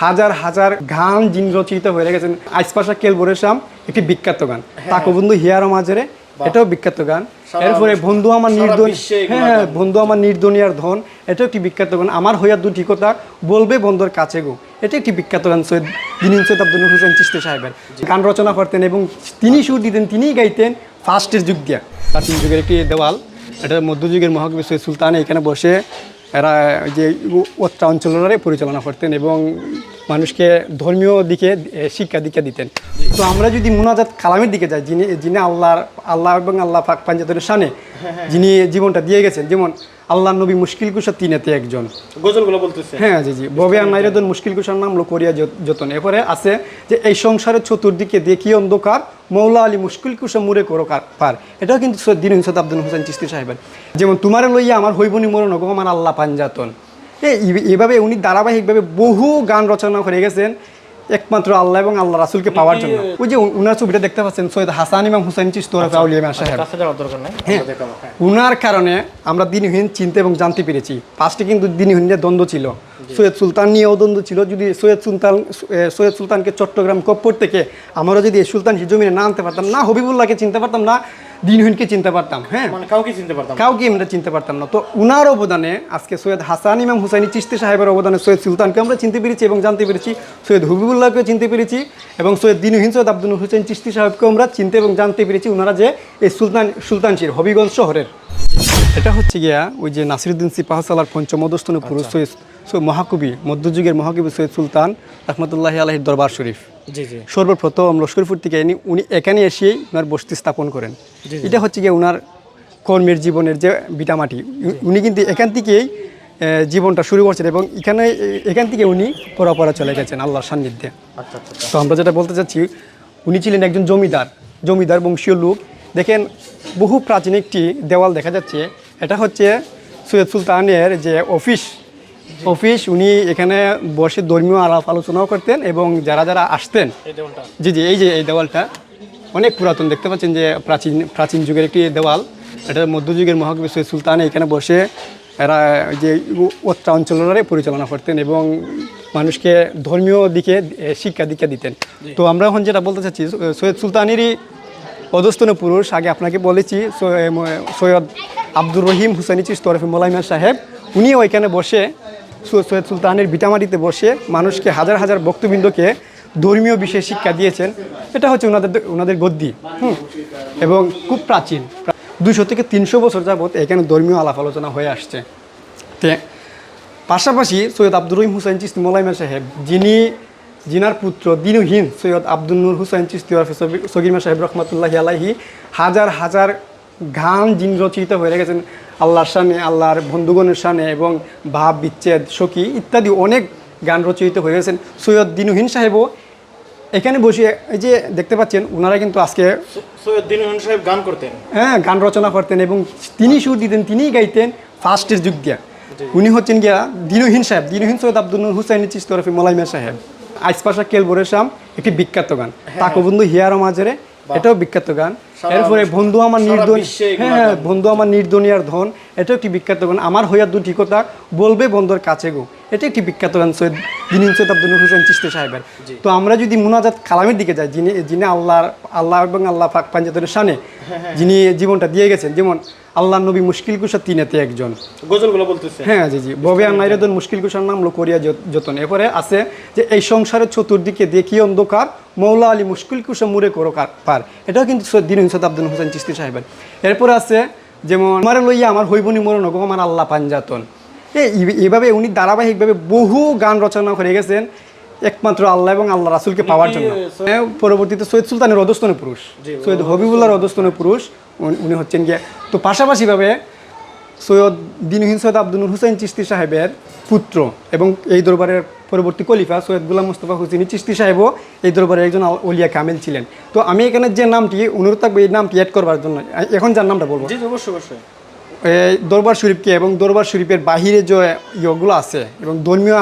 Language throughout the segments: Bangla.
হাজার হাজার গান জিন রচিত হয়ে গেছেন আইসপাশা কেল বরেশাম একটি বিখ্যাত গান। তাকো বন্ধু হিয়ারো মাঝেরে এটাও বিখ্যাত গান। এরপরে বন্ধু আমার নির্দন হ্যাঁ হ্যাঁ বন্ধু আমার নির্দনিয়ার ধন এটাও একটি বিখ্যাত গান। আমার হইয়া দুটি কথা বলবে বন্ধুর কাছে গো। এটা একটি বিখ্যাত গান সৈয়দ দিনিন সৈয়দ আব্দুল হুসেন চিস্তি সাহেবের। গান রচনা করতেন এবং তিনি সুর দিতেন তিনিই গাইতেন ফার্স্টের যুগ দিয়া। প্রাচীন যুগের একটি দেওয়াল এটা মধ্যযুগের মহাকবি সৈয়দ সুলতান এখানে বসে এরা যে ওত্রা অঞ্চলের পরিচালনা করতেন এবং মানুষকে ধর্মীয় দিকে শিক্ষা দীক্ষা দিতেন। তো আমরা যদি মুনাজাত কালামের দিকে যাই যিনি যিনি আল্লাহর আল্লাহ এবং আল্লাহ পাক পাঞ্জাতের শানে যিনি জীবনটা দিয়ে গেছেন যেমন আল্লাহ নবী মুশকিল কুশা তিনেতে একজন। গজলগুলো বলতেছে। হ্যাঁ জি জি। ববে আর মুশকিল কুশার নাম লো করিয়া যত- যতন। এরপরে আছে যে এই সংসারের চতুর্দিকে দেখি অন্ধকার মৌলা আলী মুশকিল কুশা মুরে করো কার পার। এটাও কিন্তু দিন সৈয়দ আব্দুল হোসেন চিস্তি সাহেবের। যেমন তোমারে লইয়া আমার হইবনি মরণ আমার আল্লাহ পাঞ্জাতন। এ এই- এইভাবে উনি ধারাবাহিকভাবে বহু গান রচনা করে গেছেন। একমাত্র আল্লাহ এবং আল্লাহ রাসুলকে পাওয়ার জন্য। ওই যে উনার ছবিটা দেখতে পাচ্ছেন সৈয়দ হাসান ইমাম হুসাইন চিস্তরফ আউলিয়া সাহেব। নাই। আমরা দেখাবো হ্যাঁ। উনার কারণে আমরা দিনহীন চিনতে এবং জানতে পেরেছি। ফার্স্টে কিন্তু দিনহীনের দ্বন্দ্ব ছিল। সৈয়দ সুলতান নিয়েও দ্বন্দ্ব ছিল। যদি সৈয়দ সুলতান সৈয়দ সুলতানকে চট্টগ্রাম কপ্পর থেকে আমরা যদি সুলতান জমিনে না আনতে পারতাম না হবিবুল্লাহকে চিনতে পারতাম না দিনহীনকে চিনতে পারতাম হ্যাঁ? মানে কাউকে চিনতে পারতাম কাউকে আমরা চিনতে পারতাম না। তো উনার অবদানে আজকে সৈয়দ হাসান ইমাম হুসাইনি চিস্তি সাহেবের অবদানে সৈয়দ সুলতানকে আমরা চিনতে পেরেছি এবং জানতে পেরেছি সৈয়দ হবিবুল্লাহকে চিনতে পেরেছি এবং সৈয়দ দিনহীন সৈয়দ আব্দুল হুসেন চিস্তি সাহেবকে আমরা চিনতে এবং জানতে পেরেছি ওনারা যে এই সুলতান সুলতানশির হবিগঞ্জ শহরের। এটা হচ্ছে গিয়া ওই যে নাসিরুদ্দিন সিপাহসালার পঞ্চমদস্তন পুরুষ সৈয়দ সৈয়দ মহাকবি মধ্যযুগের মহাকবি সৈয়দ সুলতান রহমতুল্লাহ আলহির দরবার শরীফ। সর্বপ্রথম লস্করপুর থেকে উনি এখানে এসেই ওনার বস্তি স্থাপন করেন। এটা হচ্ছে গিয়ে ওনার কর্মের জীবনের যে বিটামাটি। উনি কিন্তু এখান থেকেই জীবনটা শুরু করছেন এবং এখানে এখান থেকে উনি পরাপরা চলে গেছেন আল্লাহর সান্নিধ্যে। আচ্ছা আচ্ছা আচ্ছা। তো আমরা যেটা বলতে চাচ্ছি উনি ছিলেন একজন জমিদার জমিদার বংশীয় লোক। দেখেন বহু প্রাচীন একটি দেওয়াল দেখা যাচ্ছে। এটা হচ্ছে সৈয়দ সুলতানের যে অফিস। অফিস উনি এখানে বসে ধর্মীয় আলাপ আলোচনাও করতেন এবং যারা যারা আসতেন জি জি এই যে এই দেওয়ালটা অনেক পুরাতন দেখতে পাচ্ছেন যে প্রাচীন প্রাচীন যুগের একটি দেওয়াল। এটা মধ্যযুগের মহাকবি সৈয়দ সুলতান এখানে বসে এরা যে ওত্রা অঞ্চলের পরিচালনা করতেন এবং মানুষকে ধর্মীয় দিকে শিক্ষা দীক্ষা দিতেন। তো আমরা এখন যেটা বলতে চাচ্ছি সৈয়দ সুলতানেরই অধস্তন পুরুষ আগে আপনাকে বলেছি সৈয়দ আব্দুর রহিম হুসাইনি চিস্তরফি মোলাইমা সাহেব উনিও ওইখানে বসে সৈয়দ সুলতানের ভিটামাটিতে বসে মানুষকে হাজার হাজার বক্তবৃন্দকে ধর্মীয় বিষয়ে শিক্ষা দিয়েছেন। এটা হচ্ছে ওনাদের ওনাদের গদ্দি, হুম? এবং খুব প্রাচীন। দুশো থেকে তিনশো বছর যাবৎ এখানে ধর্মীয় আলাপ আলোচনা হয়ে আসছে। তে পাশাপাশি সৈয়দ আব্দুর রহিম হুসাইন চিস্তি মোলাইমা সাহেব, যিনি জিনার পুত্র দিনহীন সৈয়দ আব্দুল নূর হুসাইন চিস্তি সগিরমা সাহেব রহমতুল্লাহ আলাহি হাজার হাজার গান জিন রচিত হয়ে গেছেন আল্লাহর সানে আল্লাহর বন্ধুগণের সানে এবং ভাব বিচ্ছেদ সখী ইত্যাদি অনেক গান রচিত হয়ে গেছেন। সৈয়দ দিনহীন সাহেবও এখানে বসে এই যে দেখতে পাচ্ছেন ওনারা কিন্তু আজকে সৈয়দ দিন সাহেব গান করতেন? হ্যাঁ গান রচনা করতেন এবং তিনি সুর দিতেন তিনিই গাইতেন ফার্স্টের যুগ দিয়া উনি হচ্ছেন গিয়া দিনহীন সাহেব দিনহীন সৈয়দ আব্দুল হুসাইন চিস্তরফি মোলাইমা সাহেব। আইসপাশা কেল বরেশাম একটি বিখ্যাত গান। তাকো বন্ধু হিয়ারো মাঝেরে এটাও বিখ্যাত গান। এরপরে বন্ধু আমার এগুলো হ্যাঁ হ্যাঁ, বন্ধু আমার নির্দনিয়ার ধন এটাও একটি বিখ্যাত গান। আমার হইয়া দুটি কথা বলবে বন্ধুর কাছে গো। এটা একটি বিখ্যাত গান সৈয়দ দিনীন সৈয়দ আব্দুল হুসেন চিস্তি সাহেবের। তো আমরা যদি মুনাজাত কালামের দিকে যাই যিনি যিনি আল্লাহর আল্লাহ এবং আল্লাহ পাক পাঞ্জাতের সানে যিনি জীবনটা দিয়ে গেছেন যেমন আল্লাহ নবী মুশকিল কুশা তিনেতে একজন। গজলগুলো বলতেছে। হ্যাঁ জি জি। ববে আর মুশকিল কুশার নাম লো করিয়া যত- যতন। এরপরে আছে যে এই সংসারের চতুর্দিকে দেখি অন্ধকার মৌলা আলী মুশকিল কুশা মুরে করো পার। এটাও কিন্তু দিন সৈয়দ আব্দুল হোসেন চিস্তি সাহেবের। এরপরে আছে যেমন আমার লইয়া আমার হইবনি মরণ আমার আল্লাহ পাঞ্জাতন। এ এই- এইভাবে উনি ধারাবাহিকভাবে বহু গান রচনা করে গেছেন। একমাত্র আল্লাহ এবং আল্লাহ রাসুলকে পাওয়ার জন্য। হ্যাঁ, পরবর্তীতে সৈয়দ সুলতানের অধস্তন পুরুষ। সৈয়দ হবিবুল্লাহর অধস্তন পুরুষ। উনি- হচ্ছেন গিয়ে তো পাশাপাশিভাবে সৈয়দ দিনহীন সৈয়দ আব্দুল হুসাইন চিস্তি সাহেবের পুত্র এবং এই দরবারের পরবর্তী কলিফা সৈয়দ গুলাম মুস্তফা হুসিন চিস্তি সাহেবও এই দরবারের একজন অলিয়া কামেল ছিলেন। তো আমি এখানে যে নামটি অনুরোধ থাকব এই নামটি অ্যাড করবার জন্য। এখন যার নামটা বলব? অবশ্যই অবশ্যই। দরবার শরীফকে এবং দরবার শরীফের বাহিরে যে ইয়েগুলো আছে এবং ধর্মীয়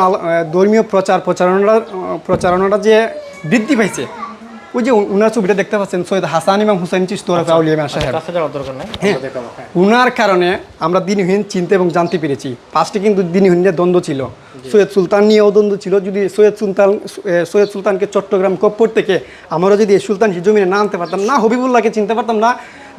ধর্মীয় প্রচার প্রচারণা প্রচারণাটা যে বৃদ্ধি পাইছে ওই যে উনার ছবিটা দেখতে পাচ্ছেন সৈয়দ হাসান ইমাম হুসাইন চিস্তরাউলিয়াম আউলিয়া মিয়া সাহেব। নেই? আমরা দেখাবো হ্যাঁ। উনার কারণে আমরা দিনহীন চিনতে এবং জানতে পেরেছি। ফার্স্টে কিন্তু দিনহীন যে দ্বন্দ্ব ছিল সৈয়দ সুলতান নিয়েও দ্বন্দ্ব ছিল। যদি সৈয়দ সুলতান সৈয়দ সুলতানকে চট্টগ্রাম কপ্পর থেকে আমরা যদি সুলতান জমিনে না আনতে পারতাম না হবিবুল্লাহকে চিনতে পারতাম না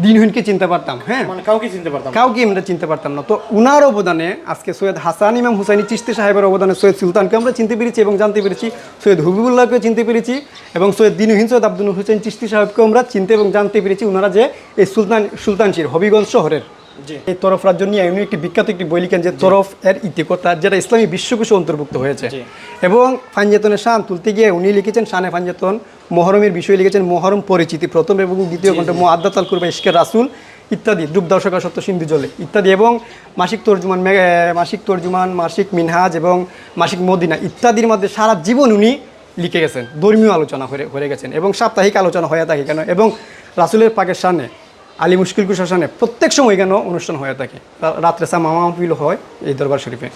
দিনহীনকে চিনতে পারতাম হ্যাঁ। মানে কাউকে চিনতে পারতাম কাউকে আমরা চিনতে পারতাম না। তো উনার অবদানে আজকে সৈয়দ হাসান ইমাম হুসাইনি চিস্তি সাহেবের অবদানে সৈয়দ সুলতানকে আমরা চিনতে পেরেছি এবং জানতে পেরেছি সৈয়দ হবিবুল্লাহকে চিনতে পেরেছি এবং সৈয়দ দিনহীন সৈয়দ আব্দুল হুসেন চিস্তি সাহেবকে আমরা চিনতে এবং জানতে পেরেছি ওনারা যে এই সুলতান সুলতানশির হবিগঞ্জ শহরের। এই তরফ রাজ্য নিয়ে উনি একটি বিখ্যাত একটি বই লিখেন যে তরফ এর ইতিকতা যেটা ইসলামী বিশ্বকোষে অন্তর্ভুক্ত হয়েছে। এবং ফাঞ্জেতনের শান তুলতে গিয়ে উনি লিখেছেন শানে ফাঞ্জেতন মহরমের বিষয়ে লিখেছেন মহরম পরিচিতি প্রথম এবং দ্বিতীয় ঘণ্টা মোয়াদ্দাত আল কুরবা ইস্কের রাসুল ইত্যাদি ডুব দর্শকা সত্য সিন্ধু জলে ইত্যাদি এবং মাসিক তর্জুমান মাসিক তর্জুমান মাসিক মিনহাজ এবং মাসিক মদিনা ইত্যাদির মধ্যে সারা জীবন উনি লিখে গেছেন। ধর্মীয় আলোচনা হয়ে গেছেন এবং সাপ্তাহিক আলোচনা হয়ে থাকে কেন? এবং রাসুলের পাকের সামনে আলী মুশকিল কুশাসনে প্রত্যেক সময় কেন অনুষ্ঠান হয়ে থাকে। রাত্রে সা মামা হয় এই দরবার শরীফে।